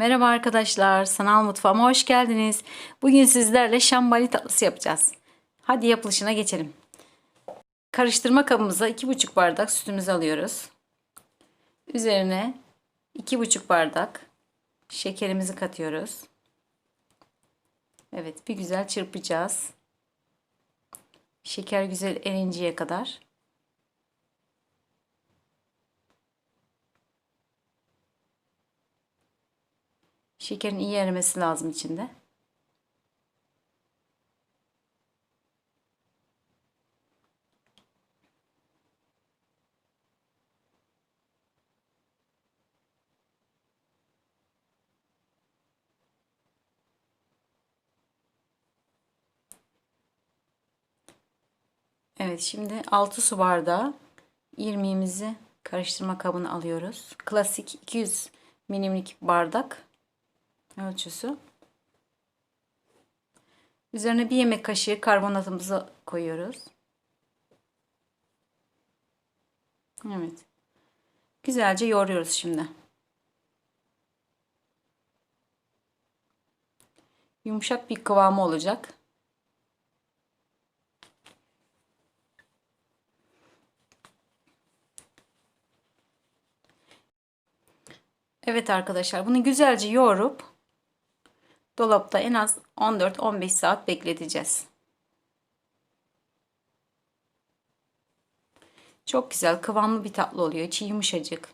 Merhaba arkadaşlar, Sanal Mutfağıma hoş geldiniz. Bugün sizlerle şambali tatlısı yapacağız. Hadi yapılışına geçelim. Karıştırma kabımıza 2,5 bardak sütümüzü alıyoruz. Üzerine 2,5 bardak şekerimizi katıyoruz. Evet, bir güzel çırpacağız. Şeker güzel erinceye kadar. Şekerin iyi erimesi lazım içinde. Evet şimdi 6 su bardağı irmiğimizi karıştırma kabına alıyoruz. Klasik 200 milimlik bardak ölçüsü. Üzerine bir yemek kaşığı karbonatımızı koyuyoruz. Evet. Güzelce yoğuruyoruz şimdi. Yumuşak bir kıvamı olacak. Evet arkadaşlar bunu güzelce yoğurup dolapta en az 14-15 saat bekleteceğiz. Çok güzel kıvamlı bir tatlı oluyor. İçi yumuşacık.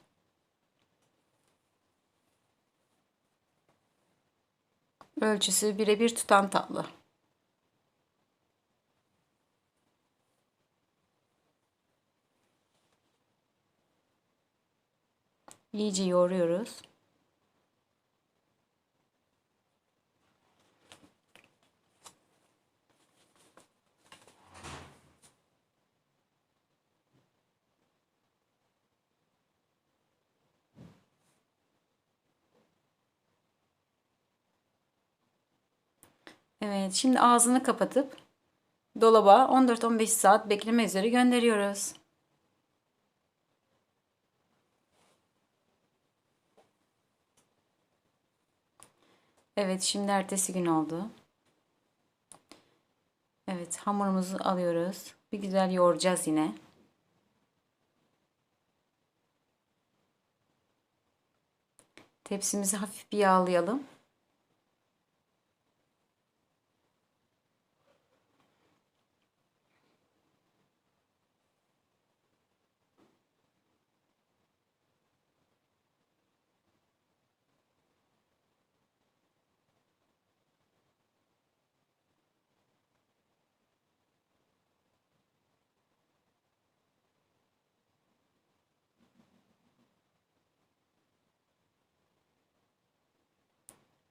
Ölçüsü birebir tutan tatlı. İyice yoğuruyoruz. Evet, şimdi ağzını kapatıp dolaba 14-15 saat bekleme üzere gönderiyoruz. Evet, şimdi ertesi gün oldu. Evet, hamurumuzu alıyoruz. Bir güzel yoğuracağız yine. Tepsimizi hafif bir yağlayalım.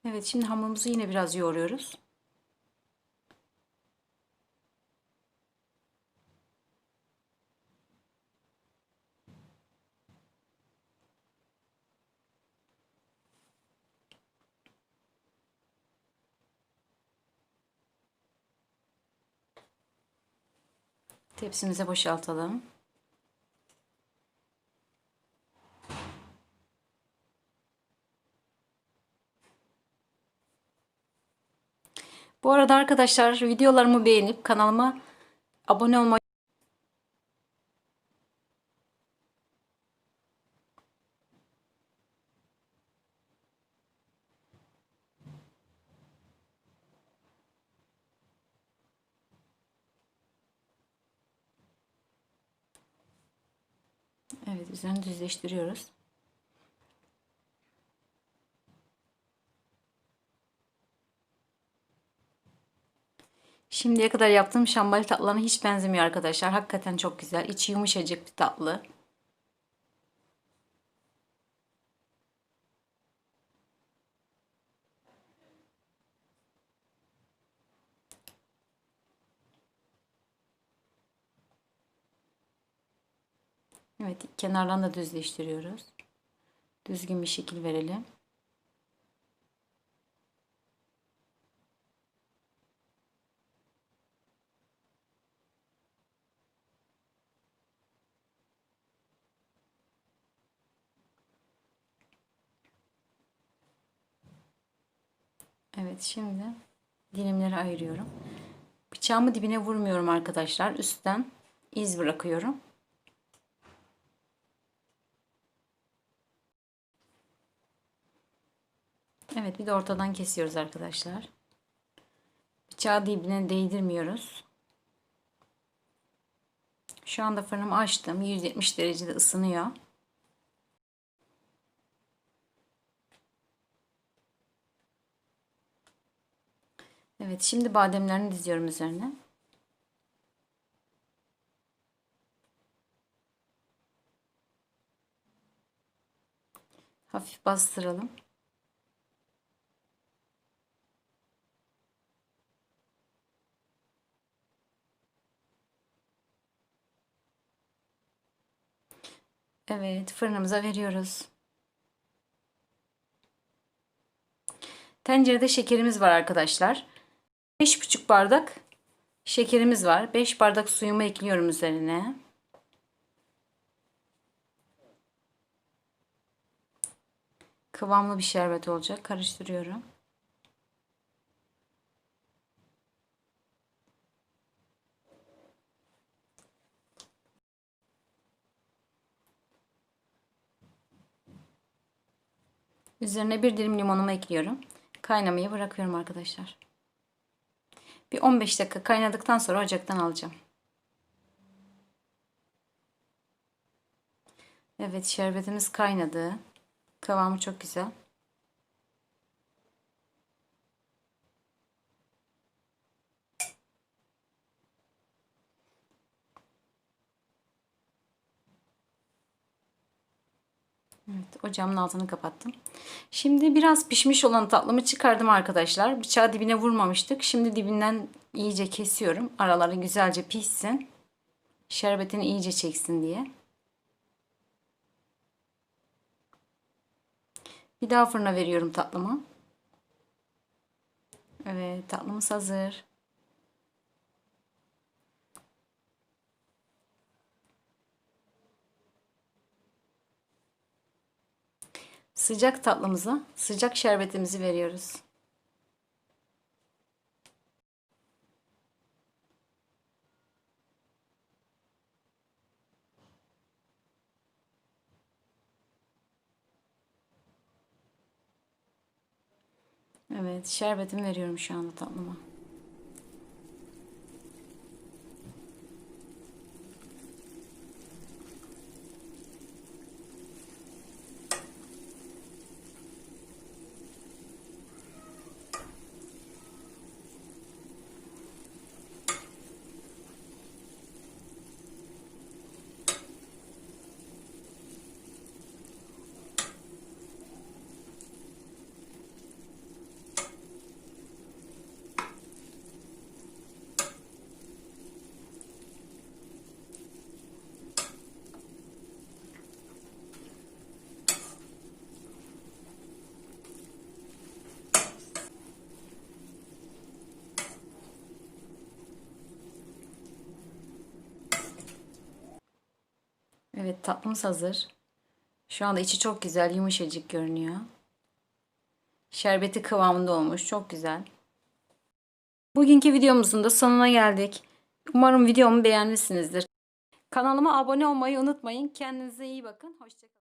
Evet şimdi hamurumuzu yine biraz yoğuruyoruz. Tepsimize boşaltalım. Bu arada arkadaşlar videolarımı beğenip kanalıma abone olmayı Evet üzerini düzleştiriyoruz. Şimdiye kadar yaptığım şambali tatlılarına hiç benzemiyor arkadaşlar. Hakikaten çok güzel. İçi yumuşacık bir tatlı. Evet, kenardan da düzleştiriyoruz. Düzgün bir şekil verelim. Evet şimdi dilimleri ayırıyorum. Bıçağımı dibine vurmuyorum arkadaşlar. Üstten iz bırakıyorum. Evet bir de ortadan kesiyoruz arkadaşlar. Bıçağı dibine değdirmiyoruz. Şu anda fırınımı açtım. 170 derecede ısınıyor. Evet şimdi bademlerini diziyorum üzerine. Hafif bastıralım. Evet, fırınımıza veriyoruz. Tencerede şekerimiz var arkadaşlar. 5,5 bardak şekerimiz var. 5 bardak suyumu ekliyorum üzerine. Kıvamlı bir şerbet olacak. Karıştırıyorum. Üzerine bir dilim limonumu ekliyorum. Kaynamaya bırakıyorum arkadaşlar. Bir 15 dakika kaynadıktan sonra ocaktan alacağım. Evet şerbetimiz kaynadı. Kıvamı çok güzel. Evet, ocağımın altını kapattım. Şimdi biraz pişmiş olan tatlımı çıkardım arkadaşlar. Bıçağı dibine vurmamıştık. Şimdi dibinden iyice kesiyorum. Araları güzelce pişsin. Şerbetini iyice çeksin diye. Bir daha fırına veriyorum tatlımı. Evet, tatlımız hazır. Sıcak tatlımıza sıcak şerbetimizi veriyoruz. Evet, şerbetimi veriyorum şu anda tatlıma. Evet tatlımız hazır. Şu anda içi çok güzel, yumuşacık görünüyor. Şerbeti kıvamında olmuş. Çok güzel. Bugünkü videomuzun da sonuna geldik. Umarım videomu beğenmişsinizdir. Kanalıma abone olmayı unutmayın. Kendinize iyi bakın. Hoşçakalın.